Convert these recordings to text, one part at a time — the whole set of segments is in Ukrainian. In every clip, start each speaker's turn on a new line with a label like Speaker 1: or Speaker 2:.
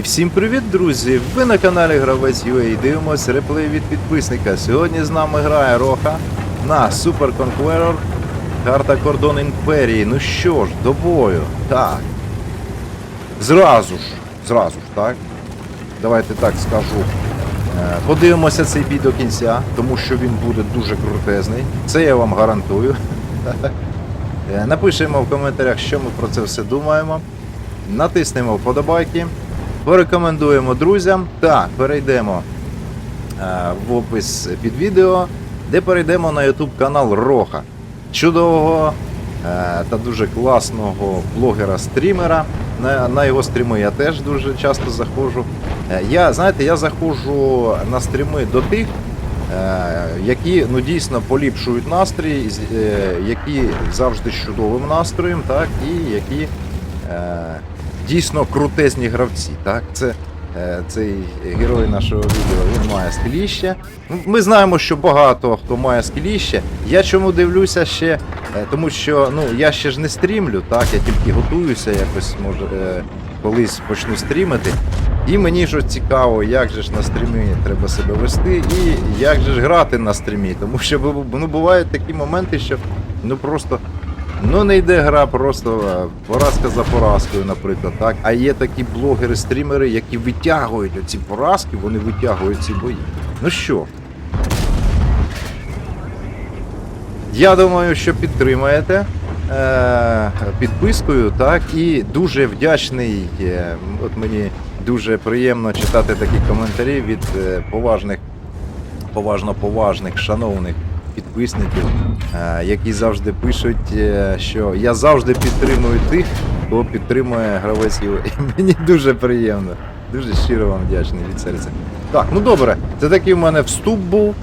Speaker 1: І всім привіт, друзі! Ви на каналі Гравець UA дивимось реплей від підписника. Сьогодні з нами грає Роха на Super Conqueror, карта Кордон Імперії. Ну що ж, до бою. Так. Зразу ж, зразу ж, так. Давайте так скажу. Е, Подивимося цей бій до кінця, тому що він буде дуже крутезний. Це я вам гарантую. Е, Напишемо в коментарях, що ми про це все думаємо. Натиснемо вподобайки, порекомендуємо друзям та перейдемо е, в опис під відео, де перейдемо на YouTube канал Роха. Чудового е, та дуже класного блогера-стрімера. На, його стріми я теж дуже часто заходжу. Е, Я, знаєте, я заходжу на стріми до тих, які ну, дійсно поліпшують настрій, які завжди з чудовим настроєм, так, і які дійсно крутезні гравці. Так? Це е, цей герой нашого відео він має скеліще. Ну, Ми знаємо, що багато хто має скеліще. Я чому дивлюся ще, е, тому що ну, я ще ж не стрімлю, так? я тільки готуюся якось, може, е, колись почну стрімити. І мені ж цікаво, як же ж на стрімі треба себе вести, і як же ж грати на стрімі. Тому що ну, бувають такі моменти, що ну просто ну не йде гра, просто поразка за поразкою, наприклад. так. А є такі блогери-стрімери, які витягують оці поразки, вони витягують ці бої. Ну що? Я думаю, що підтримаєте е, підпискою, так, і дуже вдячний. е, От мені дуже приємно читати такі коментарі від е, поважних, поважно поважних, шановних підписників, е, які завжди пишуть, е, що я завжди підтримую тих, хто підтримує гравець UA. І Мені дуже приємно. Дуже щиро вам вдячний від серця. Так, ну добре, це такий в мене вступ був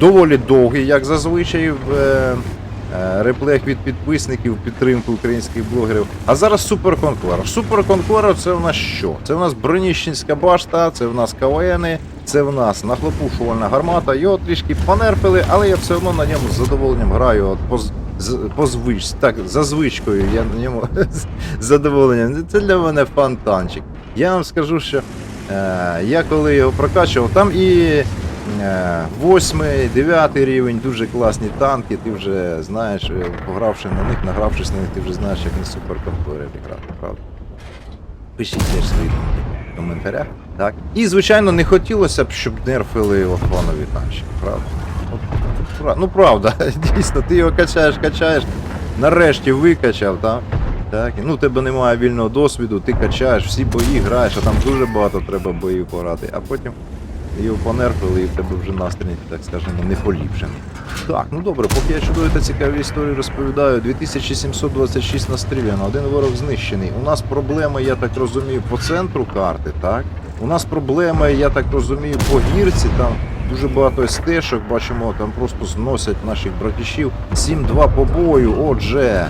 Speaker 1: доволі довгий, як зазвичай в е, е, реплеях від підписників, підтримку українських блогерів. А зараз Супер Конкурор. Це в нас що? Це в нас Броніщенська башта, це в нас КВНи, це в нас нахлопушувальна гармата. Його трішки понерпили, але я все одно на ньому з задоволенням граю. От по, по звич, так, за звичкою я на ньому з задоволенням. Це для мене фонтанчик. Я вам скажу, що е, я коли його прокачував, там і Е, Восьмий, дев'ятий рівень, дуже класні танки. Ти вже знаєш, е, погравши на них, награвшись на них, ти вже знаєш, як на суперкомпорі грати, правда? Пишіть теж свої думки коментарях. Так. І, звичайно, не хотілося б, щоб нерфили охонові танчики, правда? Ну правда, дійсно, ти його качаєш, качаєш, нарешті викачав, так? Так, ну, тебе немає вільного досвіду, ти качаєш, всі бої граєш, а там дуже багато треба боїв пограти, а потім його понерфили і в тебе вже настрій, так скажемо, не поліпшений. Так, ну добре, поки я чудові та цікаві історії розповідаю, 2726 настріляно, один ворог знищений. У нас проблеми, я так розумію, по центру карти, так? У нас проблеми, я так розумію, по гірці, там дуже багато стежок, бачимо, там просто зносять наших братішів. 7-2 по бою, отже.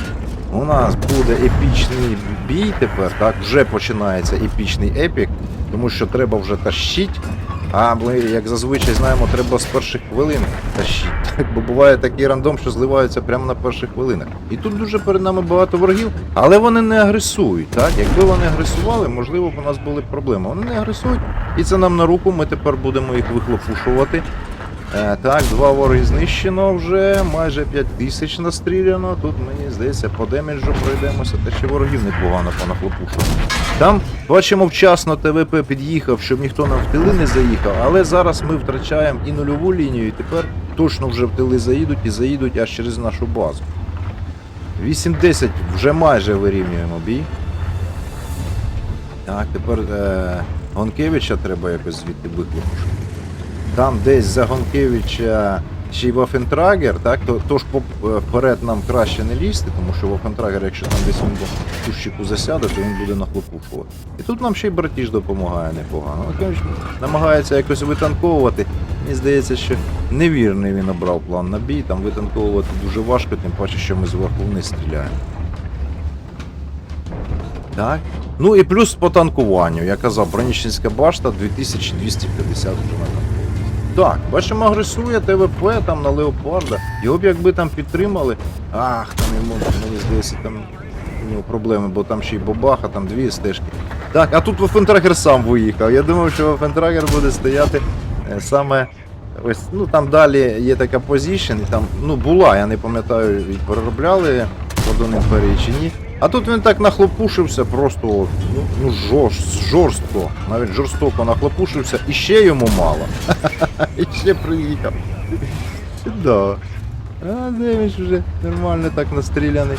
Speaker 1: У нас буде епічний бій тепер, так? Вже починається епічний епік, тому що треба вже тащить. А ми, як зазвичай знаємо, треба з перших хвилин тащити. Так, бо буває такий рандом, що зливаються прямо на перших хвилинах. І тут дуже перед нами багато ворогів, але вони не агресують. Так? Якби вони агресували, можливо, б у нас були проблеми. Вони не агресують, і це нам на руку. Ми тепер будемо їх вихлопушувати. Е, так, два вороги знищено вже, майже 5 тисяч настріляно. Тут мені здається, по демеджу пройдемося, та ще ворогів непогано понахлопушили. Там бачимо вчасно ТВП під'їхав, щоб ніхто нам в тили не заїхав, але зараз ми втрачаємо і нульову лінію, і тепер точно вже в тили заїдуть і заїдуть аж через нашу базу. 8-10 вже майже вирівнюємо бій. Так, тепер е, Гонкевича треба якось звідти вихлопушити. Там десь за Гонкевича ще й Вафентрагер, так, то, то ж е, вперед нам краще не лізти, тому що Вафентрагер, якщо там десь він в кущику засяде, то він буде нахлопушувати. І тут нам ще й братіж допомагає непогано. Гонкевич намагається якось витанковувати. Мені здається, що невірний він обрав план на бій, там витанковувати дуже важко, тим паче, що ми зверху вниз стріляємо. Так. Ну і плюс по танкуванню. Я казав, Броніщенська башта 2250 вже так, бачимо, агресує ТВП там на Леопарда. Його б якби там підтримали. Ах, там йому, мені здається, там у нього проблеми, бо там ще й бабаха, там дві стежки. Так, а тут Вафентрагер сам виїхав. Я думав, що Вафентрагер буде стояти е, саме. Ось, ну там далі є така позиція, і там, ну була, я не пам'ятаю, переробляли Кордон Імперії чи ні. А тут він так нахлопушився, просто ну, ну жорст, жорстко, навіть жорстоко нахлопушився, і ще йому мало. І ще приїхав. Да. А Деміч вже нормально так настріляний.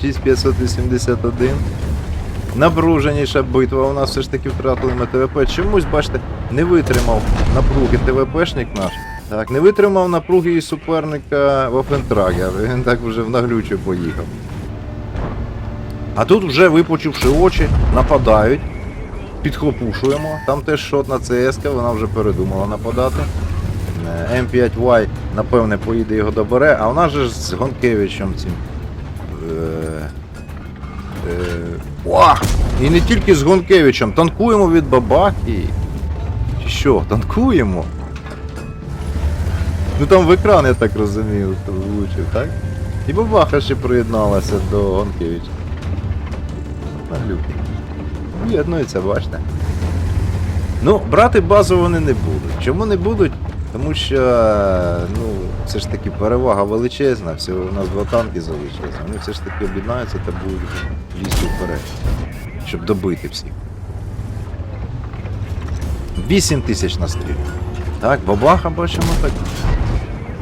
Speaker 1: 6581. Напруженіша битва. У нас все ж таки втратили ми ТВП. Чомусь, бачите, не витримав напруги ТВПшник наш. Так, не витримав напруги і суперника Вафентрагер. Він так вже в наглючу поїхав. А тут вже випучивши очі, нападають. Підхлопушуємо. Там теж шотна ЦСК, вона вже передумала нападати. Е, М5Y, напевне, поїде його добере, а вона же з Гонкевичем цим. Е, е, Уах! І не тільки з Гонкевичем, танкуємо від бабахи. Чи що, танкуємо? Ну там в екран, я так розумію, хто влучив, так? І бабаха ще приєдналася до Гонкевича. Наглюк. Єднується, бачите. Ну, брати базу вони не будуть. Чому не будуть? Тому що, ну, все ж таки перевага величезна, всього у нас два танки залишилися. Вони все ж таки об'єднаються та будуть лізти вперед, щоб добити всіх. 8 тисяч на стрілі. Так, бабаха бачимо так.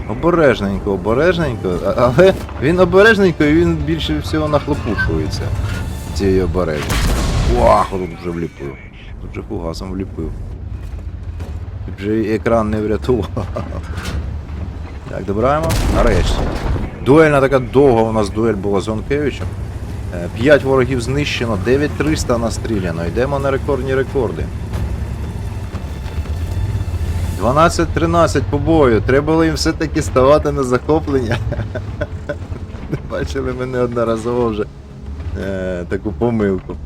Speaker 1: Обережненько, обережненько, але він обережненько і він більше всього нахлопушується цією обережністю. Вах, тут вже вліпив. Тут вже фугасом вліпив. Тут вже екран не врятував. Так, добираємо. Нарешті. Дуельна така довга у нас дуель була з Онкевичем. 5 ворогів знищено, 9300 настріляно. Йдемо на рекордні рекорди. 12-13 по бою. Треба було їм все-таки ставати на захоплення. Бачили ми неодноразово вже е, таку помилку.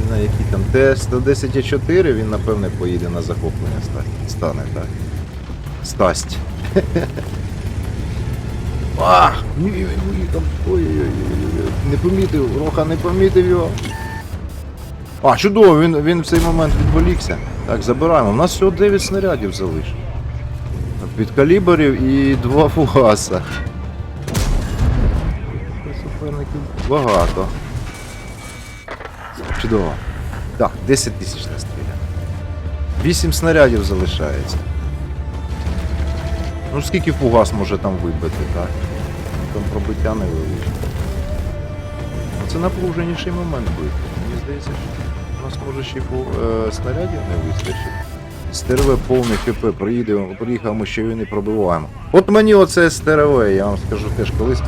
Speaker 1: Не знаю, які там. Т-110 він напевне поїде на захоплення стане, так. Стасть. Ах! Ні, ні, ні, там. Ой-ой-ой. Не помітив, Роха не помітив його. А, чудово, він, він в цей момент відволікся. Так, забираємо. У нас всього 9 снарядів залишилось. Від калібрів і два фугаса. Суперників багато. Чудово. Так, 10 тисяч на стріля. 8 снарядів залишається. Ну скільки фугас може там вибити, так? Там пробиття невеличке. Ну, Це напруженіший момент бити. Мені здається, що у нас може ще й фу- е, снарядів не вистачить. СТРВ повний ХП, приїде, приїхав, ми ще його не пробиваємо. От мені оце СТРВ, я вам скажу теж, колись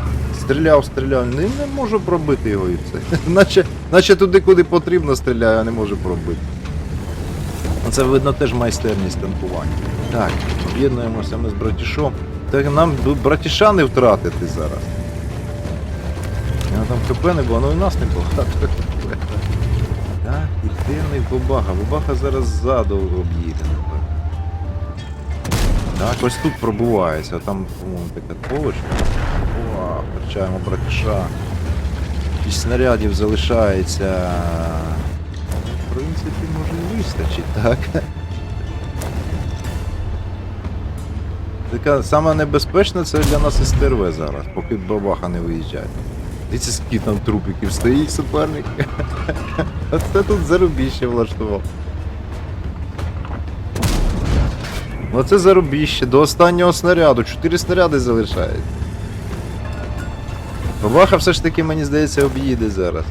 Speaker 1: стріляв, стріляв, не, не можу пробити його і все. наче, наче туди, куди потрібно стріляю, а не можу пробити. Це видно теж майстерність танкування. Так, об'єднуємося ми з братішом. Так нам братіша не втратити зараз. Я там ХП не було, ну і нас не було. Так, і дивний бабаха. Бабаха зараз ззаду об'їде. Так, ось тут пробувається, а там, по-моєму, така полочка. О, втрачаємо братіша. І снарядів залишається. В принципі, може і вистачить, так? Така саме небезпечна це для нас СТРВ зараз, поки бабаха не виїжджає. Дивіться, скільки там трупиків стоїть суперник. Оце тут зарубіще влаштував. Оце зарубіще, до останнього снаряду. Чотири снаряди залишається. Бабаха все ж таки, мені здається, об'їде зараз.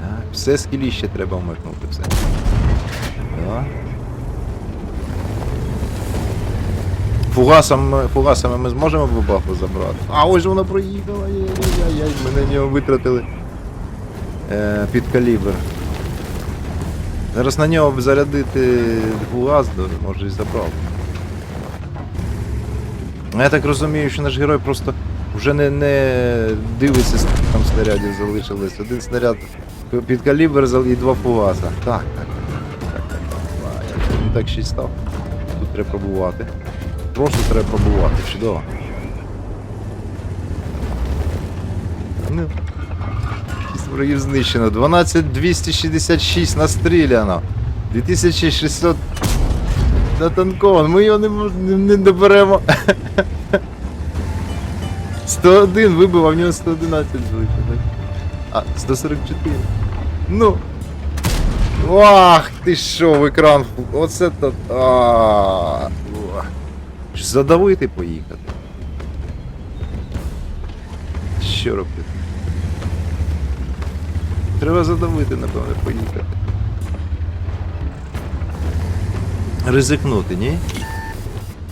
Speaker 1: Так, все скіліще треба вмикнути, все. Так. Фугасом, фугасами ми зможемо бабаху забрати. А ось вона проїхала. Яй-яй-яй, ми на нього витратили е, під калібр. Зараз на нього зарядити фугас, може і забрав. Я так розумію, що наш герой просто вже не, не дивиться, скільки там снарядів залишилось. Один снаряд під калібр і два фугаса. Так, так, так, так, так. А, як Він так ще й став. Тут треба пробувати. Просто треба пробувати, чудово. Ну. Ворогів знищено. 12266 настріляно. 2600 натанковано. Ми його не, не, не доберемо. 101 вибив, а в нього 111 залишилось. А, 144. Ну. Ах, ти що, в екран. Оце то. А. Задавити поїхати. Що робити? Треба задавити, напевно, поїхати. Ризикнути, ні?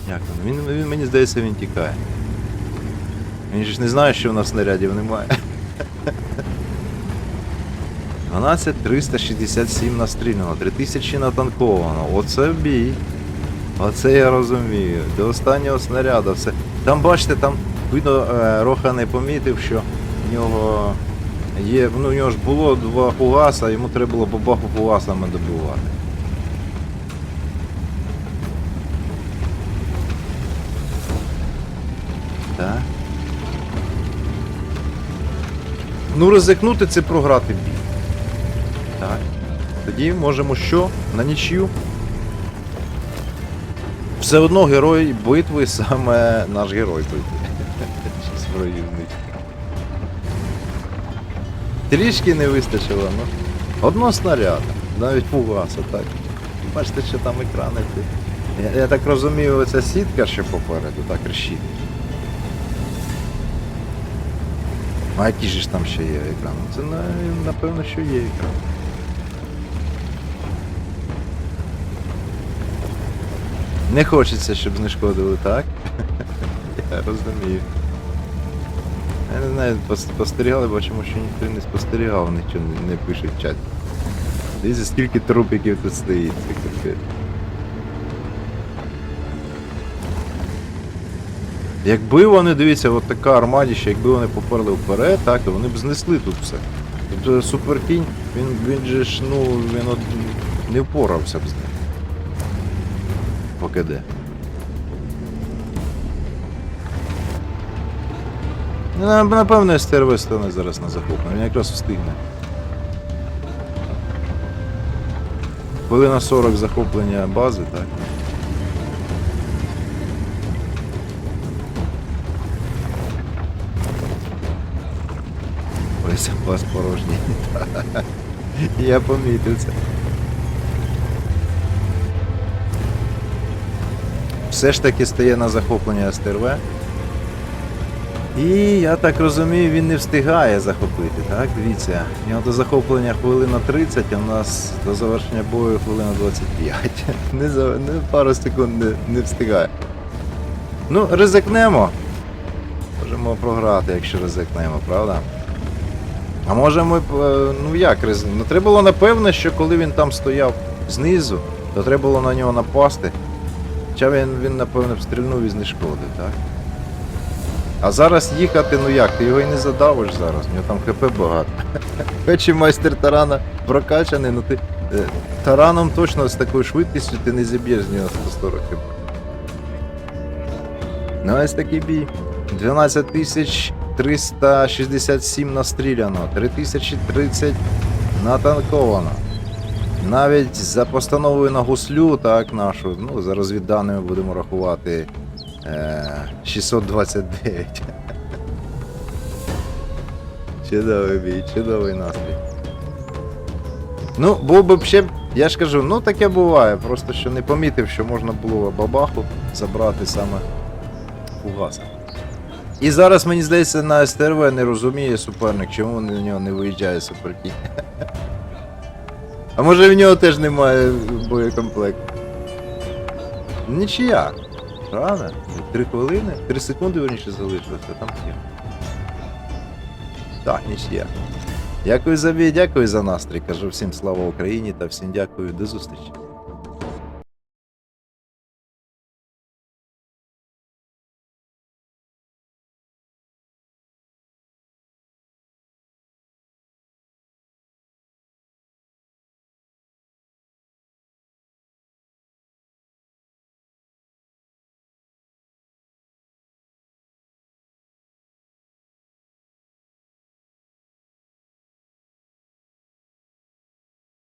Speaker 1: Як воно? Він, він мені здається, він тікає. Він ж не знає, що в нас снарядів немає. 12 367 настріляно, 3000 натанковано. Оце бій. Оце я розумію. До останнього снаряду все. Там бачите, там видно, е, Роха не помітив, що в нього є. Ну, у нього ж було два фугаса, йому треба було бабаху фугасами добивати. Ну, ризикнути це програти бій. Так. Тоді можемо що? На нічю. Все одно герой битви саме наш герой битви. Трішки не вистачило, ну. Одного снаряда, навіть фугаса, так. Бачите, що там екрани. Я, я так розумію, оця сітка, що попереду, так решіть. А які ж там ще є екрани? Це напевно, що є екран. Не хочеться, щоб знешкодили, так? Я розумію. Я не знаю, спостерігали, бачимо, що ніхто не спостерігав, нічого не, пише в чаті. Дивіться, скільки трупиків тут стоїть, це капець. Якби вони, дивіться, от така армадіща, якби вони поперли вперед, так, то вони б знесли тут все. Тобто суперкінь, він, він же ж, ну, він от не впорався б з ним. Поки де. Ну, на- Напевно, СТРВ стане зараз на захоплення, він якраз встигне. Хвилина 40 захоплення бази, так. Ось запас порожній. Я помітив це. Все ж таки стає на захоплення СТРВ. І я так розумію, він не встигає захопити, так? Дивіться, у нього до захоплення хвилина 30, а у нас до завершення бою хвилина 25. Не, за, не пару секунд не, не встигає. Ну, ризикнемо. Можемо програти, якщо ризикнемо, правда? А може ми. б, е, Ну як? Ну треба було напевно, що коли він там стояв знизу, то треба було на нього напасти. Хоча він, він напевно, б стрільнув і знешкодив, так? А зараз їхати, ну як, ти його і не задавиш зараз, у нього там ХП багато. Хоч майстер тарана прокачаний, ну ти е, тараном точно з такою швидкістю ти не зіб'єш з нього 140 хп. Ну ось такий бій. 12 тисяч 367 настріляно, 3030 натанковано. Навіть за постановою на гуслю, так, нашу, ну, за розвідданими будемо рахувати е, 629. Чудовий бій, чудовий настрій. Ну, був би ще, я ж кажу, ну таке буває, просто що не помітив, що можна було бабаху забрати саме фугаса. І зараз, мені здається, на СТРВ не розуміє суперник, чому на нього не виїжджає суперкінь. А може в нього теж немає боєкомплекту? Нічия. Правда? Три хвилини? Три секунди верніше залишилося, там є. Так, нічия. Дякую за бій, дякую за настрій. Кажу всім слава Україні та всім дякую, до зустрічі.